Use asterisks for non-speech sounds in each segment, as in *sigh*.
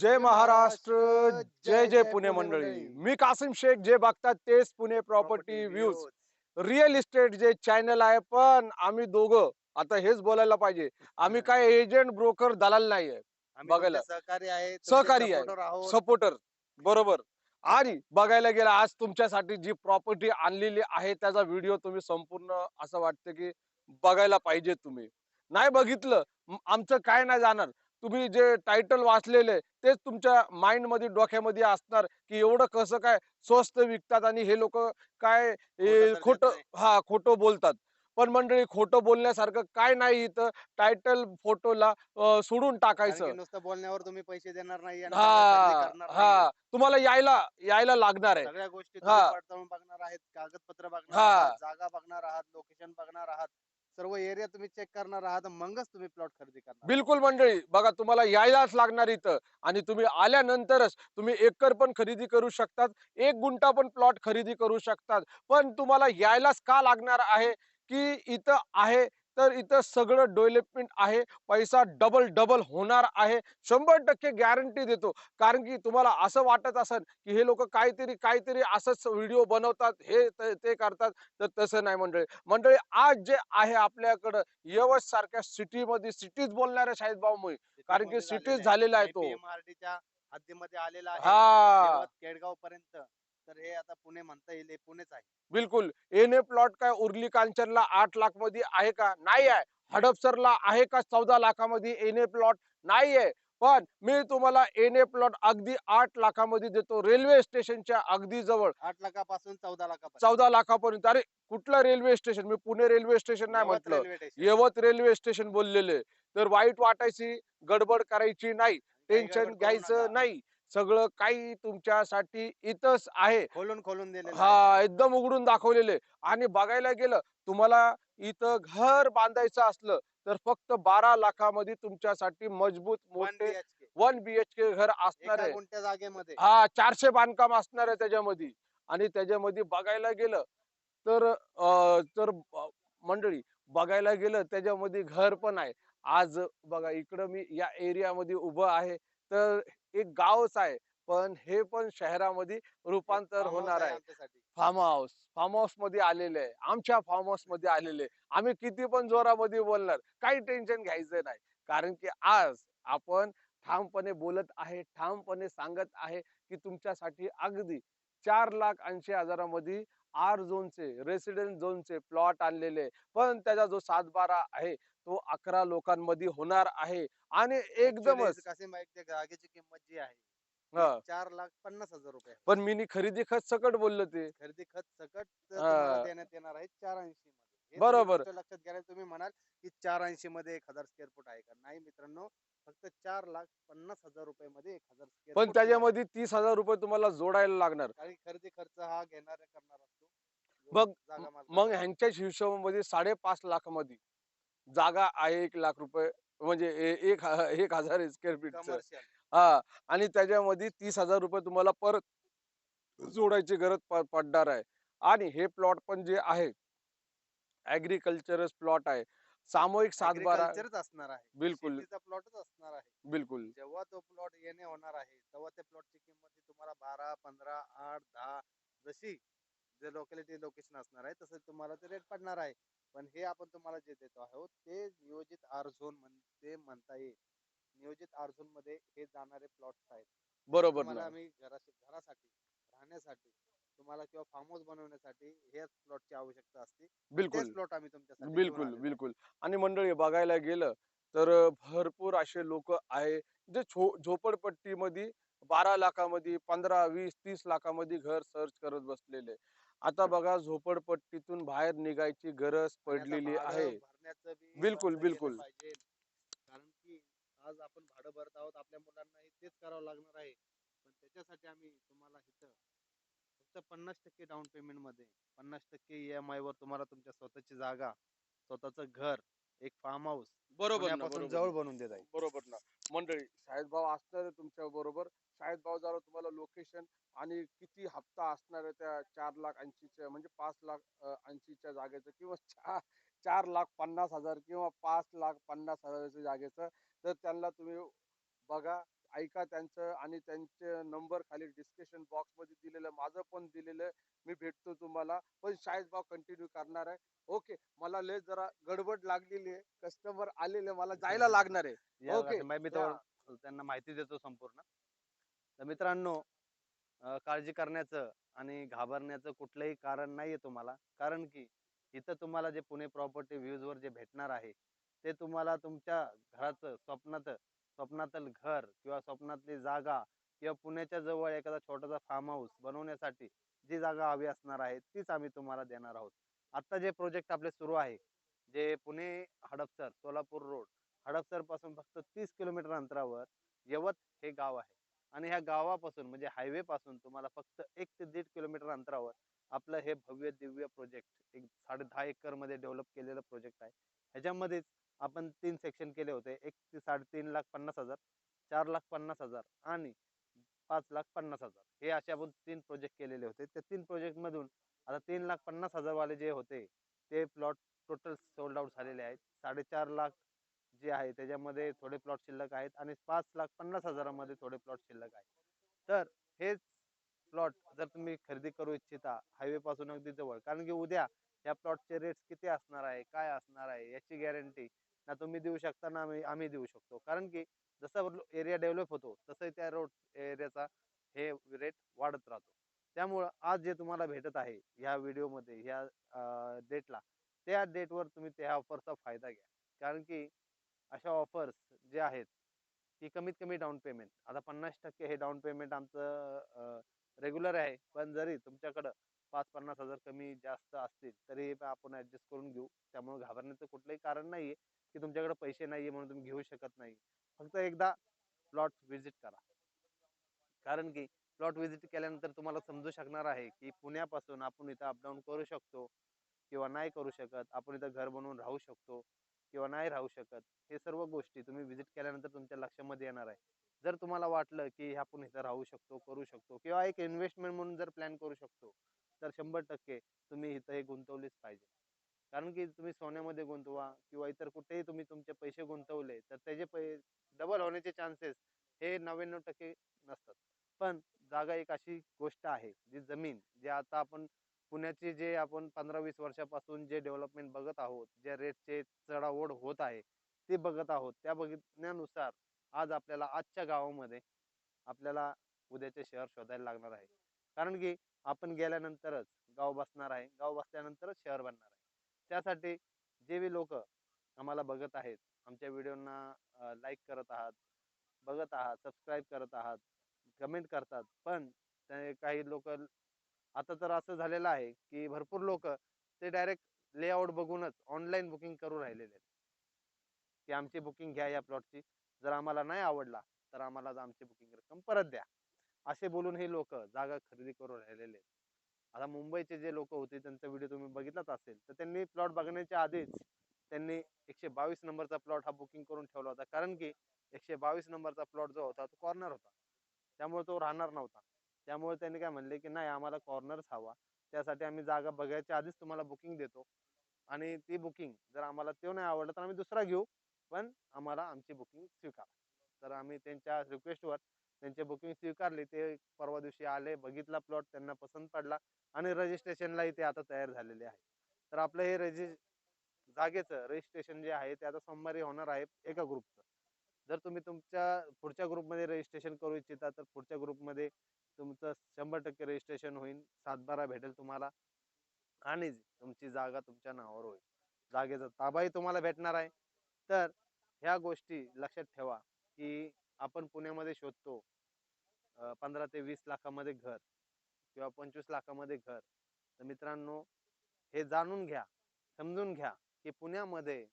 जय महाराष्ट्र जय जय पुणे मंडळी. मी कासिम शेख जे बघतात तेच Pune property views real estate जे चॅनल आहे पण आम्ही दोघं आता हेच बोलायला पाहिजे. आम्ही काय एजंट ब्रोकर दलाल नाहीये. बघायला. सहकारी आहे सहकारी आहे. सपोर्टर बरोबर. आणि बघायला गेलं आज तुमच्यासाठी जी प्रॉपर्टी आणलेली आहे त्याचा व्हिडिओ तुम्ही संपूर्ण असं वाटतं की बघायला पाहिजे तुम्ही. नाही बघितलं आमचं काय नाही जाणार. तुम्ही जे टायटल वाचलेले तेच तुमच्या माइंडमध्ये डोक्यामध्ये असणार की एवढं कसं काय स्वस्त विकतात आणि हे लोक काय खोटं. हा खोटं बोलतात पण मंडळी खोटं बोलण्यासारखं काय नाही इथं टायटल फोटोला सोडून टाकायचं नुसतं बोलण्यावर तुम्ही पैसे देणार नाही हा हा. तुम्हाला यायला यायला लागणार आहे सगळ्या गोष्टी हा. बघणार आहेत कागदपत्र बघणार हा. जागा बघणार आहात लोकेशन बघणार आहात सर्व एरिया तुम्ही चेक करणार आहात मगच तुम्ही प्लॉट खरेदी करणार बिलकुल मंडळी बघा तुम्हाला यायलाच लागणार इथं. आणि तुम्ही आल्यानंतरच तुम्ही एकर पण खरेदी करू शकतात एक गुंठा पण प्लॉट खरेदी करू शकतात. पण तुम्हाला यायलाच का लागणार आहे की इथं आहे तर इथं सगळं डेव्हलपमेंट आहे. पैसा डबल डबल होणार आहे. शंभर टक्के गॅरंटी देतो. कारण की तुम्हाला असं वाटत असेल की हे लोक काहीतरी काहीतरी असंच व्हिडिओ बनवतात हे ते- करतात. तर तसं नाही मंडळी. मंडळी आज जे आहे आपल्याकडं यवत सारख्या सिटीमध्ये सिटीज बोलणाऱ्या शाहिद भाऊ कारण की सिटीज झालेला आहे तो. हद्दीमध्ये आलेला आहे. हा. केडगाव पर्यंत तर हे आता पुणे म्हणता येईल पुणेच आहे. बिलकुल. एन ए प्लॉट काय उर्ली कांचनला आठ लाखमध्ये आहे का? नाही आहे. हडपसरला आहे का चौदा लाखामध्ये एन ए प्लॉट? नाही आहे. पण मी तुम्हाला एन ए प्लॉट अगदी आठ लाखामध्ये देतो. रेल्वे स्टेशनच्या अगदी जवळ. आठ लाखापासून चौदा लाखापर्यंत. चौदा लाखापर्यंत. अरे कुठलं रेल्वे स्टेशन? मी पुणे रेल्वे स्टेशन नाही म्हटलं. यवत रेल्वे स्टेशन बोललेले. तर वाईट वाटायची गडबड करायची नाही. टेन्शन घ्यायचं. नाही. सगळं काही तुमच्यासाठी इथंच आहे. खोलून खोलून दिलेलं हा एकदम उघडून दाखवलेले आणि बघायला गेलं तुम्हाला इथं घर बांधायचं असलं तर फक्त बारा लाखामध्ये तुमच्यासाठी मजबूत मोठे वन बीएचके घर असणार आहे. गुंठ्या जागेमध्ये. हा चारशे बांधकाम असणार आहे त्याच्यामध्ये. आणि त्याच्यामध्ये बघायला गेलं तर तर मंडळी बघायला गेलं त्याच्यामध्ये घर पण आहे. आज बघा इकडं मी या एरियामध्ये उभं आहे तर एक गावच आहे. पण हे पण शहरामध्ये रूपांतर होणार आहे. फार्म हाऊस फार्म हाऊसमध्ये आलेले आहे. आमच्या फार्म हाऊसमध्ये आलेले आम्ही किती पण जोरामध्ये बोलणार काही टेन्शन घ्यायचं नाही. कारण की आज आपण ठामपणे बोलत आहे ठामपणे सांगत आहे की तुमच्यासाठी अगदी चार लाख ऐंशी हजारामध्ये आर झोनचे रेसिडेन्स झोनचे प्लॉट आणलेले. पण त्याचा जो सातबारा आहे तो अकरा लोकांमध्ये होणार आहे आणि एकदमच कासिम भाई, त्या जागेची किंमत जी आहे हा. चार लाख पन्नास हजार रुपये. पण मी नी खरेदी खत सकट बोललो ते खरेदी खत सकट तर हा. तुम्हाला देण्यात येणार आहे चार ऐंशी मध्ये हे तुम्ही बरोबर. गोष्ट लक्षात घ्या तुम्ही म्हणाल की चार ऐंशी मध्ये एक हजार स्क्वेअर फूट आहे का नाही मित्रांनो फक्त चार लाख पन्नास हजार रुपये मध्ये एक हजार स्क्वेअर पण त्याच्यामध्ये तीस हजार रुपये तुम्हाला जोडायला लागणार काही खरेदी खर्च हा जो बघ, मग. ह्यांच्या हिशोबामध्ये साडेपाच लाखामध्ये जागा आहे एक लाख रुपये म्हणजे एक एक हजार स्क्वेअर फीट. हा आणि त्याच्यामध्ये तीस हजार रुपये तुम्हाला परत जोडायची गरज पडणार आहे. आणि हे प्लॉट पण जे आहे ऍग्रिकल्चरच प्लॉट आहे. सामूहिक सातबारा असणार आहे. बिलकुल. प्लॉटच असणार आहे. बिलकुल. जेव्हा तो प्लॉट येणे होणार आहे तेव्हा त्या प्लॉटची किंमत तुम्हाला बारा पंधरा आठ दहा जशी जे लोकॅलिटी लोकेशन असणार आहे तसं तुम्हाला ते रेट पडणार आहे. पण हे आपण तुम्हाला जे देतो आहोत ते नियोजित आर झोनमध्ये म्हणता येईल. नियोजित आर झोनमध्ये हे जाणारे प्लॉट्स आहेत. बरोबर तुम्हाला आम्ही घराशी घरासाठी राहण्यासाठी तुम्हाला किंवा फार्म हाऊस बनवण्यासाठी हेच प्लॉटची आवश्यकता असते. बिलकुल. तेच प्लॉट आम्ही तुमच्यासाठी घेऊन बिलकुल आलेलो. बिलकुल. आणि मंडळी बघायला गेलं तर भरपूर असे लोक आहे जे छो झोपडपट्टीमध्ये बारा लाखामध्ये पंधरा वीस तीस लाखामध्ये घर सर्च करत बसलेले. आता बघा झोपडपट्टीतून बाहेर निघायची गरज पडलेली आहे. बिलकुल, बिलकुल. कारण की आज आपण भाडं भरत आहोत आपल्या मुलांनाही तेच करावं लागणार आहे. पण त्याच्यासाठी आम्ही तुम्हाला इथं फक्त पन्नास टक्के डाऊन पेमेंटमध्ये पन्नास टक्के ई एम आय वर तुम्हाला तुमच्या स्वतःची जागा स्वतःचं घर एक फार्म हाऊस बरोबर ना, बरोबर जवळ. बनवून देत आहे बरोबर ना. मंडळी शाहिद भाऊ असणार तुमच्या बरोबर. शाहिद भाऊ जरा तुम्हाला लोकेशन आणि किती हप्ता असणार आहे त्या चार लाख ऐंशीच्या म्हणजे पाच लाख ऐंशीच्या जागेचं किंवा चार चार लाख पन्नास हजार किंवा पाच लाख पन्नास हजाराच्या जागेचं तर त्यांना तुम्ही बघा ऐका त्यांचं आणि त्यांचे नंबर खाली डिस्क्रिप्शन बॉक्समध्ये दिलेलं माझं पण दिलेलं. मी भेटतो तुम्हाला. पण शाळेत भाव कंटिन्यू करणार आहे. ओके मला लय जरा गडबड लागलेली आहे. कस्टमर आलेले मला जायला *laughs* लागणार आहे. ओके, मी त्यांना माहिती देतो संपूर्ण. तर मित्रांनो काळजी करण्याचं आणि घाबरण्याचं कुठलंही कारण नाहीये तुम्हाला. कारण की इथं तुम्हाला जे पुणे प्रॉपर्टी वर जे भेटणार आहे ते तुम्हाला तुमच्या घराचं स्वप्नात स्वप्नातील घर किंवा स्वप्नातली जागा किंवा पुण्याच्या जवळ एखादा छोटासा फार्म हाऊस बनवण्यासाठी जी जागा हवी असणार आहे तीच आम्ही तुम्हाला देणार आहोत. आता जे प्रोजेक्ट आपले सुरू आहे जे पुणे हडपसर सोलापूर रोड हडपसरपासून फक्त तीस किलोमीटर अंतरावर यवत हे गाव आहे. आणि ह्या गावापासून म्हणजे हायवे पासून तुम्हाला फक्त एक ते दीड किलोमीटर अंतरावर आपलं हे भव्य दिव्य प्रोजेक्ट एक साडे दहा एकरमध्ये डेव्हलप केलेलं प्रोजेक्ट आहे. ह्याच्यामध्येच आपण तीन सेक्शन केले होते. एक ते साडेतीन लाख पन्नास हजार चार लाख पन्नास हजार आणि पाच लाख पन्नास हजार. हे असे आपण तीन प्रोजेक्ट केलेले होते. त्या तीन प्रोजेक्टमधून आता तीन लाख पन्नास हजारवाले जे होते ते प्लॉट टोटल सोल्ड आउट झालेले आहेत. साडेचार लाख जे आहे त्याच्यामध्ये थोडे प्लॉट शिल्लक आहेत आणि पाच लाख पन्नास हजारामध्ये थोडे प्लॉट शिल्लक आहेत. तर हेच प्लॉट जर तुम्ही खरेदी करू इच्छिता हायवे पासून अगदी जवळ. कारण की उद्या या प्लॉटचे रेट्स किती असणार आहे काय असणार आहे याची गॅरंटी ना तुम्ही देऊ शकता ना आम्ही आम्ही देऊ शकतो. कारण की जसं एरिया डेव्हलप होतो तसं त्या रोड एरियाचा हे रेट वाढत राहतो. त्यामुळं आज जे तुम्हाला भेटत आहे ह्या व्हिडिओमध्ये ह्या डेटला त्या डेटवर तुम्ही त्या ऑफरचा फायदा घ्या. कारण की अशा ऑफर्स जे आहेत की कमीत कमी डाऊन पेमेंट. आता पन्नास टक्के हे डाऊन पेमेंट आमचं रेग्युलर आहे. पण जरी तुमच्याकडं पाच पन्नास हजार कमी जास्त असतील तरी आपण ॲडजस्ट करून घेऊ. त्यामुळे घाबरण्याचं कुठलंही कारण नाही आहे की तुमच्याकडे पैसे नाहीये म्हणून तुम्ही घेऊ शकत नाही. फक्त एकदा प्लॉट व्हिजिट करा. कारण की प्लॉट व्हिजिट केल्यानंतर तुम्हाला समजू शकणार आहे की पुण्यापासून आपण इथं अपडाऊन करू शकतो किंवा नाही करू शकत आपण इथं घर बनवून राहू शकतो किंवा नाही राहू शकत. हे सर्व गोष्टी तुम्ही व्हिजिट केल्यानंतर तुमच्या लक्षामध्ये येणार आहे. जर तुम्हाला वाटलं की आपण इथं राहू शकतो करू शकतो किंवा एक इन्व्हेस्टमेंट म्हणून जर प्लॅन करू शकतो तर शंभर टक्के तुम्ही इथं हे गुंतवलेच पाहिजे. कारण की तुम्ही सोन्यामध्ये गुंतवा किंवा इतर कुठेही तुम्ही तुमचे पैसे गुंतवले तर त्याचे पै डबल होण्याचे चान्सेस हे नव्याण्णव टक्के नसतात. पण जागा एक अशी गोष्ट आहे जी जमीन जे आता आपण पुण्याची जे आपण पंधरा वीस वर्षापासून जे डेव्हलपमेंट बघत आहोत ज्या रेटचे चढाओढ होत आहे ते बघत आहोत. त्या बघण्यानुसार आज आपल्याला आजच्या गावामध्ये आपल्याला उद्याचे शहर शोधायला लागणार आहे. कारण की आपण गेल्यानंतरच गाव बसणार आहे. गाव बसल्यानंतरच शहर बनणार आहे. त्यासाठी जे बी लोक आम्हाला बघत आहेत आमच्या व्हिडिओना लाईक करत आहात बघत आहात सबस्क्राईब करत आहात कमेंट करतात. पण काही लोक आता तर असं झालेलं आहे की भरपूर लोक ते डायरेक्ट लेआउट बघूनच ऑनलाईन बुकिंग करून राहिलेले आहेत. की आमची बुकिंग घ्या या प्लॉटची. जर आम्हाला नाही आवडला तर आम्हाला आमची बुकिंग रक्कम परत द्या. असे बोलून हे लोक जागा खरेदी करून राहिलेले आता मुंबईचे जे लोक होते त्यांचा व्हिडिओ तुम्ही बघितलाच असेल तर त्यांनी प्लॉट बघण्याच्या आधीच त्यांनी एकशे बावीस नंबरचा प्लॉट हा बुकिंग करून ठेवला होता. कारण की एकशे बावीस नंबरचा प्लॉट जो होता तो कॉर्नर होता. त्यामुळे तो राहणार नव्हता. त्यामुळे त्यांनी काय म्हणले की नाही आम्हाला कॉर्नरच हवा. त्यासाठी आम्ही जागा बघायच्या आधीच तुम्हाला बुकिंग देतो. आणि ती बुकिंग जर आम्हाला तो नाही आवडला तर आम्ही दुसरा घेऊ. पण आम्हाला आमची बुकिंग स्वीकार. तर आम्ही त्यांच्या रिक्वेस्टवर त्यांचे बुकिंग स्वीकारली ते परवा दिवशी आले बघितला प्लॉट त्यांना पसंत पडला आणि रजिस्ट्रेशनलाही ते आता तयार झालेले आहे. तर आपलं हे रजि जागेचं रजिस्ट्रेशन जे आहे ते आता सोमवारी होणार आहे एका ग्रुपचं. जर तुम्ही तुमच्या पुढच्या ग्रुपमध्ये रजिस्ट्रेशन करू इच्छिता तर पुढच्या ग्रुपमध्ये तुमचं शंभर टक्के रजिस्ट्रेशन होईल सातबारा भेटेल तुम्हाला आणि तुमची जागा तुमच्या नावावर होईल. जागेचा ताबाही तुम्हाला भेटणार आहे. तर ह्या गोष्टी लक्षात ठेवा की आपण पुण्यामध्ये शोधतो पंधरा ते वीस लाखामध्ये घर किंवा पंचवीस लाखामध्ये घर. तर मित्रांनो हे जाणून घ्या समजून घ्या की पुण्यामध्ये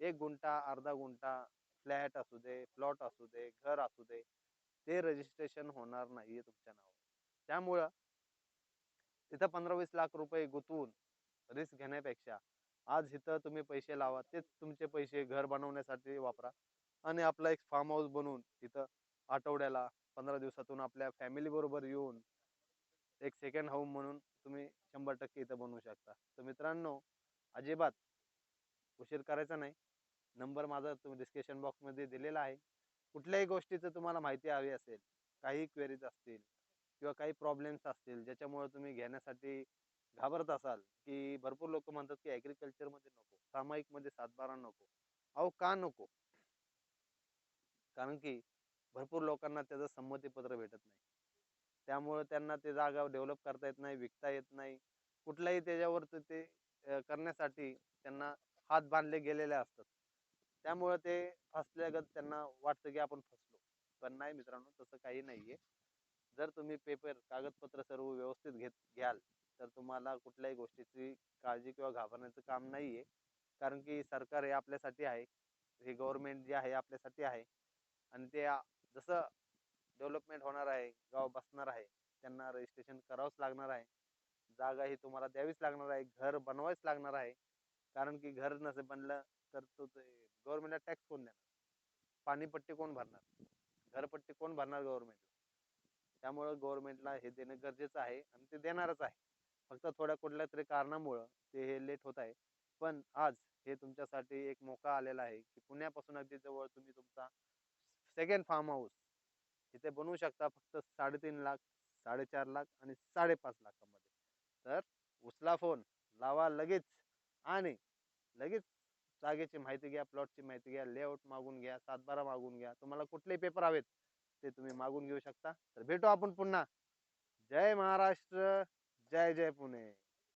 एक गुंठा अर्धा गुंठा फ्लॅट असू दे प्लॉट असू दे घर असू दे ते रजिस्ट्रेशन होणार नाहीये तुमच्या नावावर. त्यामुळं तिथं पंधरा वीस लाख रुपये गुंतवून रिस्क घेण्यापेक्षा आज इथं तुम्ही पैसे लावा तेच तुमचे पैसे घर बनवण्यासाठी वापरा. आणि आपला एक फार्म हाऊस बनवून तिथं आठवड्याला पंधरा दिवसातून आपल्या फॅमिली बरोबर येऊन एक सेकंड होम म्हणून तुम्ही शंभर टक्के इथं बनवू शकता. तर मित्रांनो अजिबात उशीर करायचा नाही. नंबर माझा तुम्ही डिस्क्रिप्शन बॉक्समध्ये दिलेला आहे. कुठल्याही गोष्टीचं तुम्हाला माहिती हवी असेल काही क्वेरीज असतील किंवा काही प्रॉब्लेम्स असतील ज्याच्यामुळे तुम्ही घेण्यासाठी घाबरत असाल की भरपूर लोक म्हणतात की ॲग्रिकल्चरमध्ये नको सामायिकमध्ये सातबारा नको. अहो का नको? कारण की भरपूर लोकांना त्याचं संमतीपत्र भेटत नाही. त्यामुळे त्यांना ते जागा डेव्हलप करता येत नाही विकता येत नाही. कुठल्याही त्याच्यावर ते- करण्यासाठी त्यांना हात बांधले गेलेले असतात. त्यामुळे ते फसल्यागत त्यांना वाटतं की आपण फसलो. पण नाही मित्रांनो तसं काही नाहीये. जर तुम्ही पेपर कागदपत्र सर्व व्यवस्थित घेत घ्याल तर तुम्हाला कुठल्याही गोष्टीची काळजी किंवा घाबरण्याचं काम नाहीये. कारण की सरकार हे आपल्यासाठी आहे. हे गव्हर्नमेंट जे आहे आपल्यासाठी आहे. आणि ते जसं डेव्हलपमेंट होणार आहे गाव बसणार आहे त्यांना रजिस्ट्रेशन करावंच लागणार आहे. जागा ही तुम्हाला द्यावीच लागणार आहे घर बनवायच लागणार आहे. कारण की घर नसे बनलं तर तो गव्हर्नमेंटला टॅक्स कोण देणार? पाणीपट्टी कोण भरणार? घरपट्टी कोण भरणार गव्हर्नमेंटला त्यामुळं गव्हर्नमेंटला हे देणं गरजेचं आहे आणि ते देणारच आहे. फक्त थोड्या कुठल्या तरी कारणामुळं ते हे लेट होत आहे. पण आज हे तुमच्यासाठी एक मोका आलेला आहे की पुण्यापासून अगदी जवळ तुम्ही तुमचा सेकंड फार्म हाऊस. इथे बनवू शकता फक्त साडेतीन लाख साडेचार लाख आणि साडेपाच लाखामध्ये. तर उचला फोन लावा लगेच आणि लगेच जागेची माहिती घ्या प्लॉटची माहिती घ्या लेआउट मागून घ्या सातबारा मागून घ्या. तुम्हाला कुठलेही पेपर हवेत ते तुम्ही मागून घेऊ शकता. तर भेटू आपण पुन्हा. जय महाराष्ट्र जय जय पुणे.